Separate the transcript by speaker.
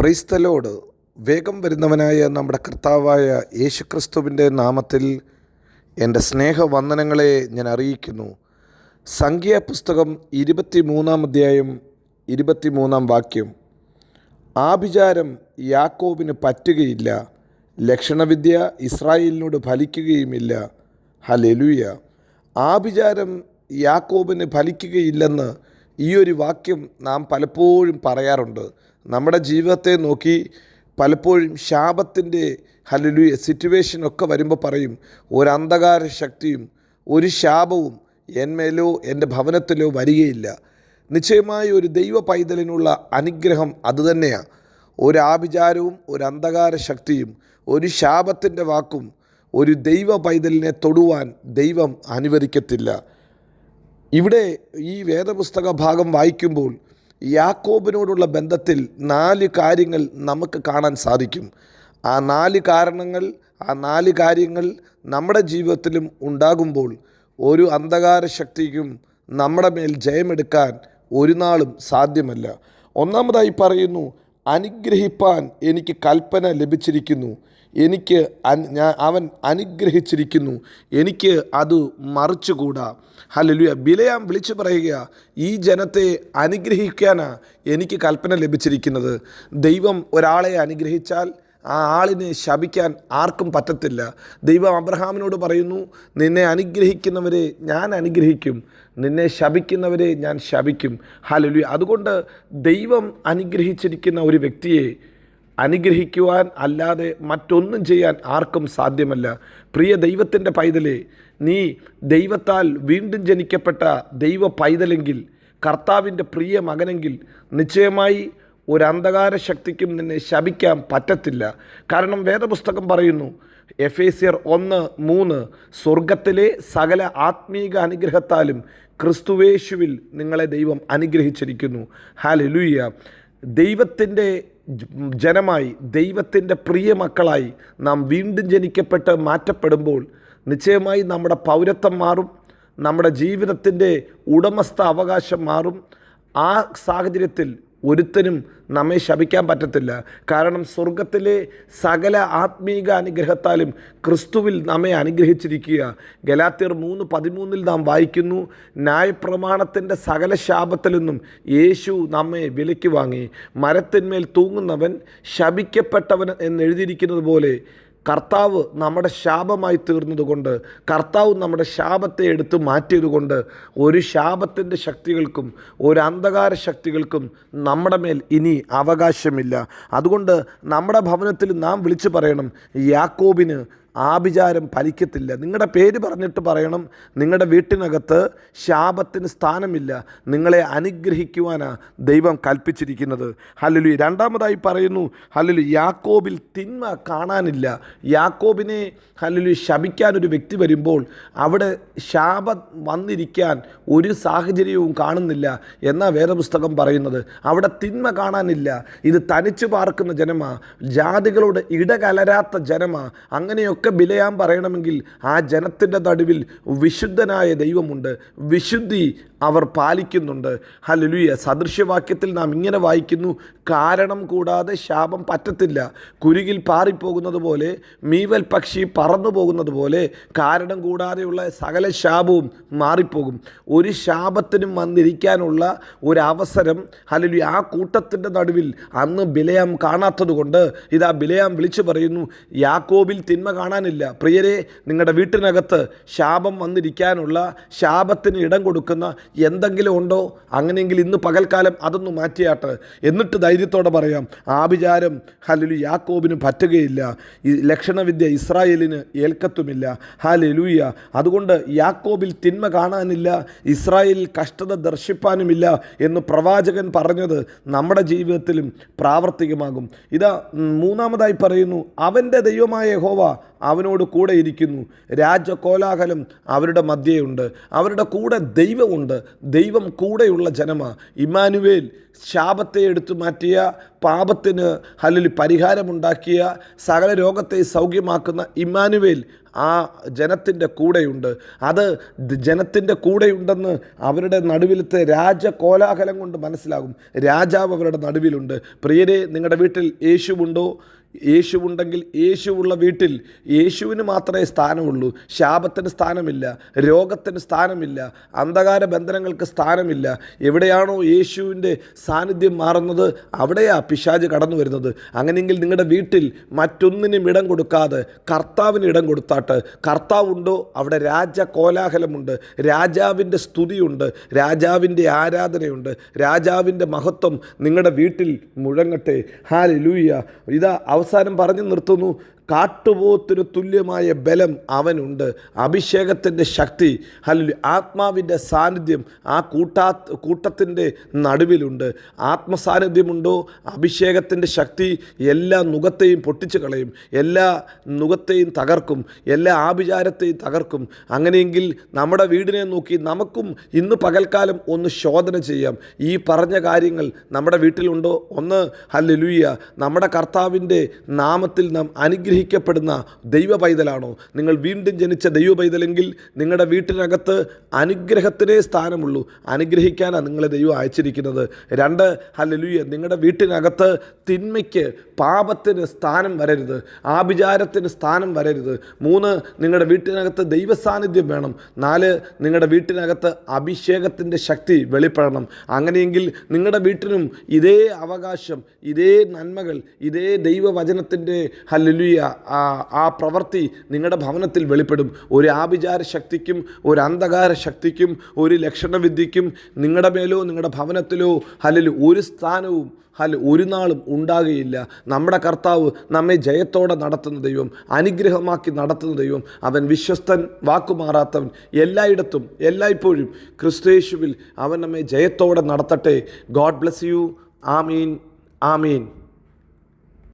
Speaker 1: ക്രൈസ്തലോട് വേഗം വരുന്നവനായ നമ്മുടെ കർത്താവായ യേശുക്രിസ്തുവിന്റെ നാമത്തിൽ എന്റെ സ്നേഹവന്ദനങ്ങളെ ഞാൻ അറിയിക്കുന്നു. സംഖ്യാപുസ്തകം ഇരുപത്തി മൂന്നാം അധ്യായം ഇരുപത്തി മൂന്നാം വാക്യം. ആഭിചാരം യാക്കോബിന് പറ്റുകയില്ല ലക്ഷണവിദ്യ ഇസ്രായേലിനോട് ഫലിക്കുകയുമില്ല. ഹലെലുയ ആഭിചാരം യാക്കോബിന് ഫലിക്കുകയില്ലെന്ന് ഈ ഒരു വാക്യം നാം പലപ്പോഴും പറയാറുണ്ട്. നമ്മുടെ ജീവിതത്തെ നോക്കി പലപ്പോഴും ശാപത്തിന്റെ ഹലലുയ സിറ്റുവേഷനൊക്കെ വരുമ്പോൾ പറയും ഒരു അന്ധകാര ശക്തിയും ഒരു ശാപവും എന്മേലോ എന്റെ ഭവനത്തിലോ വരികയില്ല. നിശ്ചയമായ ഒരു ദൈവ പൈതലിനുള്ള അനുഗ്രഹം അതുതന്നെയാണ് ഒരു ആഭിചാരവും ഒരു അന്ധകാര ശക്തിയും ഒരു ശാപത്തിന്റെ വാക്കും ഒരു ദൈവ പൈതലിനെ തൊടുവാൻ ദൈവം അനുവദിക്കത്തില്ല. ഇവിടെ ഈ വേദപുസ്തക ഭാഗം വായിക്കുമ്പോൾ യാക്കോബിനോടുള്ള ബന്ധത്തിൽ നാല് കാര്യങ്ങൾ നമുക്ക് കാണാൻ സാധിക്കും. ആ നാല് കാരണങ്ങൾ ആ നാല് കാര്യങ്ങൾ നമ്മുടെ ജീവിതത്തിലും ഉണ്ടാകുമ്പോൾ ഒരു അന്ധകാര ശക്തിക്കും നമ്മുടെ മേൽ ജയമെടുക്കാൻ ഒരു നാളും സാധ്യമല്ല. ഒന്നാമതായി പറയുന്നു അനുഗ്രഹിപ്പാൻ എനിക്ക് കൽപ്പന ലഭിച്ചിരിക്കുന്നു. എനിക്ക് ഞാൻ അവൻ അനുഗ്രഹിച്ചിരിക്കുന്നു. എനിക്ക് അത് മറിച്ചുകൂടാ. ഹല്ലേലൂയ. ബിലയാം വിളിച്ചു പറയുക ഈ ജനത്തെ അനുഗ്രഹിക്കാനാ എനിക്ക് കൽപ്പന ലഭിച്ചിരിക്കുന്നത്. ദൈവം ഒരാളെ അനുഗ്രഹിച്ചാൽ ആ ആളിനെ ശപിക്കാൻ ആർക്കും പറ്റത്തില്ല. ദൈവം അബ്രഹാമിനോട് പറയുന്നു നിന്നെ അനുഗ്രഹിക്കുന്നവരെ ഞാൻ അനുഗ്രഹിക്കും. നിന്നെ ശപിക്കുന്നവരെ ഞാൻ ശപിക്കും. ഹല്ലേലൂയ. അതുകൊണ്ട് ദൈവം അനുഗ്രഹിച്ചിരിക്കുന്ന ഒരു വ്യക്തിയെ അനുഗ്രഹിക്കുവാൻ അല്ലാതെ മറ്റൊന്നും ചെയ്യാൻ ആർക്കും സാധ്യമല്ല. പ്രിയ ദൈവത്തിന്റെ പൈതലെ നീ ദൈവത്താൽ വീണ്ടും ജനിക്കപ്പെട്ട ദൈവ പൈതലെങ്കിൽ കർത്താവിന്റെ പ്രിയ മകനെങ്കിൽ നിശ്ചയമായി ഒരു അന്ധകാര ശക്തിക്കും നിന്നെ ശപിക്കാൻ പറ്റത്തില്ല. കാരണം വേദപുസ്തകം പറയുന്നു എഫ് എ സിയർ ഒന്ന് മൂന്ന് സ്വർഗത്തിലെ സകല ആത്മീക അനുഗ്രഹത്താലും ക്രിസ്തുവേശുവിൽ നിങ്ങളെ ദൈവം അനുഗ്രഹിച്ചിരിക്കുന്നു. ഹാലലുയ്യ ദൈവത്തിന്റെ ജനമായി ദൈവത്തിന്റെ പ്രിയ മക്കളായി നാം വീണ്ടും ജനിക്കപ്പെട്ട് മാറ്റപ്പെടുമ്പോൾ നിശ്ചയമായി നമ്മുടെ പൗരത്വം മാറും നമ്മുടെ ജീവിതത്തിന്റെ ഉടമസ്ഥ അവകാശം മാറും. ആ സാഹചര്യത്തിൽ ഒരുത്തനും നമ്മെ ശപിക്കാൻ പറ്റത്തില്ല. കാരണം സ്വർഗത്തിലെ സകല ആത്മീക അനുഗ്രഹത്താലും ക്രിസ്തുവിൽ നമ്മെ അനുഗ്രഹിച്ചിരിക്കുക. ഗലാത്തിയർ മൂന്ന് പതിമൂന്നിൽ നാം വായിക്കുന്നു ന്യായപ്രമാണത്തിന്റെ സകല ശാപത്തിൽ നിന്നും യേശു നമ്മെ വിലയ്ക്ക് വാങ്ങി. മരത്തിന്മേൽ തൂങ്ങുന്നവൻ ശപിക്കപ്പെട്ടവൻ എന്നെഴുതിയിരിക്കുന്നത് പോലെ കർത്താവ് നമ്മുടെ ശാപമായി തീർന്നതുകൊണ്ട് കർത്താവ് നമ്മുടെ ശാപത്തെ എടുത്തു മാറ്റിയതുകൊണ്ട് ഒരു ശാപത്തിന്റെ ശക്തികൾക്കും ഒരു അന്ധകാര ശക്തികൾക്കും നമ്മുടെ മേൽ ഇനി അവകാശമില്ല. അതുകൊണ്ട് നമ്മുടെ ഭവനത്തിൽ നാം വിളിച്ചു പറയണം യാക്കോബിന് ആഭിചാരം ഫലിക്കത്തില്ല. നിങ്ങളുടെ പേര് പറഞ്ഞിട്ട് പറയണം നിങ്ങളുടെ വീട്ടിനകത്ത് ശാപത്തിന് സ്ഥാനമില്ല. നിങ്ങളെ അനുഗ്രഹിക്കുവാനാണ് ദൈവം കൽപ്പിച്ചിരിക്കുന്നത്. ഹല്ലലു രണ്ടാമതായി പറയുന്നു ഹല്ലലു യാക്കോബിൽ തിന്മ കാണാനില്ല. യാക്കോബിനെ ഹല്ലലു ശപിക്കാൻ ഒരു വ്യക്തി വരുമ്പോൾ അവിടെ ശാപം വന്നിരിക്കാൻ ഒരു സാഹചര്യവും കാണുന്നില്ല എന്നാണ് വേദപുസ്തകം പറയുന്നത്. അവിടെ തിന്മ കാണാനില്ല. ഇത് തനിച്ചു പാർക്കുന്ന ജനമാ. ജാതികളോട് ഇടകലരാത്ത ജനമാ. അങ്ങനെയൊക്കെ ബിലയാൻ പറയണമെങ്കിൽ ആ ജനത്തിന്റെ നടുവിൽ വിശുദ്ധനായ ദൈവമുണ്ട്. വിശുദ്ധി അവർ പാലിക്കുന്നുണ്ട്. ഹല്ലേലൂയ. സദൃശ്യവാക്യത്തിൽ നാം ഇങ്ങനെ വായിക്കുന്നു കാരണം കൂടാതെ ശാപം പറ്റത്തില്ല. കുരുകിൽ പാറിപ്പോകുന്നത് പോലെ മീവൽ പക്ഷി പറന്നു പോകുന്നത് പോലെ കാരണം കൂടാതെയുള്ള സകല ശാപവും മാറിപ്പോകും. ഒരു ശാപത്തിനും വന്നിരിക്കാനുള്ള ഒരവസരം ഹല്ലേലൂയ ആ കൂട്ടത്തിന്റെ നടുവിൽ അന്ന് ബിലയാം കാണാത്തത് കൊണ്ട് ഇതാ ബിലയാം വിളിച്ചു പറയുന്നു. യാക്കോബിൽ തിന്മ കാണാനില്ല. പ്രിയരെ നിങ്ങളുടെ വീട്ടിനകത്ത് ശാപം വന്നിരിക്കാനുള്ള ശാപത്തിന് ഇടം കൊടുക്കുന്ന എന്തെങ്കിലും ഉണ്ടോ? അങ്ങനെയെങ്കിൽ ഇന്ന് പകൽക്കാലം അതൊന്ന് മാറ്റിയാട്ട്. എന്നിട്ട് ധൈര്യത്തോടെ പറയാം ആഭിചാരം ഹലലു യാക്കോബിന് പറ്റുകയില്ല. ഈ ലക്ഷണവിദ്യ ഇസ്രായേലിന് ഏൽക്കത്തുമില്ല. ഹാലലൂയ അതുകൊണ്ട് യാക്കോബിൽ തിന്മ കാണാനില്ല ഇസ്രായേലിൽ കഷ്ടത ദർശിപ്പാനുമില്ല എന്ന് പ്രവാചകൻ പറഞ്ഞത് നമ്മുടെ ജീവിതത്തിലും പ്രാവർത്തികമാകും. ഇതാ മൂന്നാമതായി പറയുന്നു അവന്റെ ദൈവമായ ഹോവ അവനോട് കൂടെ ഇരിക്കുന്നു. രാജകോലാഹലം അവരുടെ മധ്യയുണ്ട്. അവരുടെ കൂടെ ദൈവമുണ്ട്. ദൈവം കൂടെയുള്ള ജനമാ. ഇമാനുവേൽ ശാപത്തെ എടുത്തു മാറ്റിയ പാപത്തിന് ഹലിൽ പരിഹാരമുണ്ടാക്കിയ സകല രോഗത്തെ സൗഖ്യമാക്കുന്ന ഇമ്മാനുവേൽ ആ ജനത്തിന്റെ കൂടെയുണ്ട്. അത് ജനത്തിന്റെ കൂടെയുണ്ടെന്ന് അവരുടെ നടുവിലത്തെ രാജകോലാഹലം കൊണ്ട് മനസ്സിലാകും. രാജാവ് അവരുടെ നടുവിലുണ്ട്. പ്രിയരെ നിങ്ങളുടെ വീട്ടിൽ യേശുവുണ്ടോ? യേശുവുണ്ടെങ്കിൽ യേശുവുള്ള വീട്ടിൽ യേശുവിന് മാത്രമേ സ്ഥാനമുള്ളൂ. ശാപത്തിന് സ്ഥാനമില്ല രോഗത്തിന് സ്ഥാനമില്ല അന്ധകാര ബന്ധനങ്ങൾക്ക് സ്ഥാനമില്ല. എവിടെയാണോ യേശുവിന്റെ സാന്നിധ്യം മാറുന്നത് അവിടെയാ പിശാജ് കടന്നു വരുന്നത്. അങ്ങനെയെങ്കിൽ നിങ്ങളുടെ വീട്ടിൽ മറ്റൊന്നിനും ഇടം കൊടുക്കാതെ കർത്താവിന് ഇടം കൊടുത്താട്ട് കർത്താവുണ്ടോ? അവിടെ രാജ കോലാഹലമുണ്ട് രാജാവിന്റെ സ്തുതിയുണ്ട് രാജാവിന്റെ ആരാധനയുണ്ട് രാജാവിന്റെ മഹത്വം നിങ്ങളുടെ വീട്ടിൽ മുഴങ്ങട്ടെ. ഹാലി ലൂയ്യ ഇതാ അവസാനം പറഞ്ഞു നിർത്തുന്നു. കാട്ടുപോത്തിന് തുല്യമായ ബലം അവനുണ്ട്. അഭിഷേകത്തിന്റെ ശക്തി അല്ലെങ്കിൽ ആത്മാവിന്റെ സാന്നിധ്യം ആ കൂട്ടാ കൂട്ടത്തിന്റെ നടുവിലുണ്ട്. ആത്മസാന്നിധ്യമുണ്ടോ? അഭിഷേകത്തിന്റെ ശക്തി എല്ലാ നുഖത്തെയും പൊട്ടിച്ചു കളയും. എല്ലാ നുഖത്തെയും തകർക്കും. എല്ലാ ആഭിചാരത്തെയും തകർക്കും. അങ്ങനെയെങ്കിൽ നമ്മുടെ വീടിനെ നോക്കി നമുക്കും ഇന്ന് പകൽക്കാലം ഒന്ന് ശോധന ചെയ്യാം. ഈ പറഞ്ഞ കാര്യങ്ങൾ നമ്മുടെ വീട്ടിലുണ്ടോ? ഒന്ന് ഹല്ലേലൂയ നമ്മുടെ കർത്താവിന്റെ നാമത്തിൽ നാം അനുഗ്രഹിക്കപ്പെടുന്ന ദൈവ പൈതലാണോ നിങ്ങൾ വീണ്ടും ജനിച്ച ദൈവ പൈതലെങ്കിൽ നിങ്ങളുടെ വീട്ടിനകത്ത് അനുഗ്രഹത്തിനേ സ്ഥാനമുള്ളൂ. അനുഗ്രഹിക്കാനാണ് നിങ്ങളെ ദൈവം അയച്ചിരിക്കുന്നത്. രണ്ട് ഹല്ലേലൂയ നിങ്ങളുടെ വീട്ടിനകത്ത് തിന്മയ്ക്ക് പാപത്തിന് സ്ഥാനം വരരുത്. ആഭിചാരത്തിന് സ്ഥാനം വരരുത്. മൂന്ന് നിങ്ങളുടെ വീട്ടിനകത്ത് ദൈവ സാന്നിധ്യം വേണം. നാല് നിങ്ങളുടെ വീട്ടിനകത്ത് അഭിഷേകത്തിന്റെ ശക്തി വെളിപ്പെടണം. അങ്ങനെയെങ്കിൽ നിങ്ങളുടെ വീട്ടിനും ഇതേ അവകാശം ഇതേ നന്മകൾ ഇതേ ദൈവവചനത്തിന്റെ ഹല്ലുലിയ ആ പ്രവൃത്തി നിങ്ങളുടെ ഭവനത്തിൽ വെളിപ്പെടും. ഒരു ആഭിചാര ശക്തിക്കും ഒരു അന്ധകാര ശക്തിക്കും ഒരു ലക്ഷണവിദ്യയ്ക്കും നിങ്ങളുടെ മേലോ നിങ്ങളുടെ ഭവനത്തിലോ അല്ലെങ്കിൽ ഒരു സ്ഥാനവും അല്ല ഒരു നാളും ഉണ്ടാകുകയില്ല. നമ്മുടെ കർത്താവ് നമ്മെ ജയത്തോടെ നടത്തുന്ന ദൈവം അനുഗ്രഹമാക്കി നടത്തുന്ന ദൈവം. അവൻ വിശ്വസ്തൻ വാക്കുമാറാത്തവൻ എല്ലായിടത്തും എല്ലായ്പ്പോഴും ക്രിസ്തുയേശുവിൽ അവൻ നമ്മെ ജയത്തോടെ നടത്തട്ടെ. God bless you. Amin. Amin.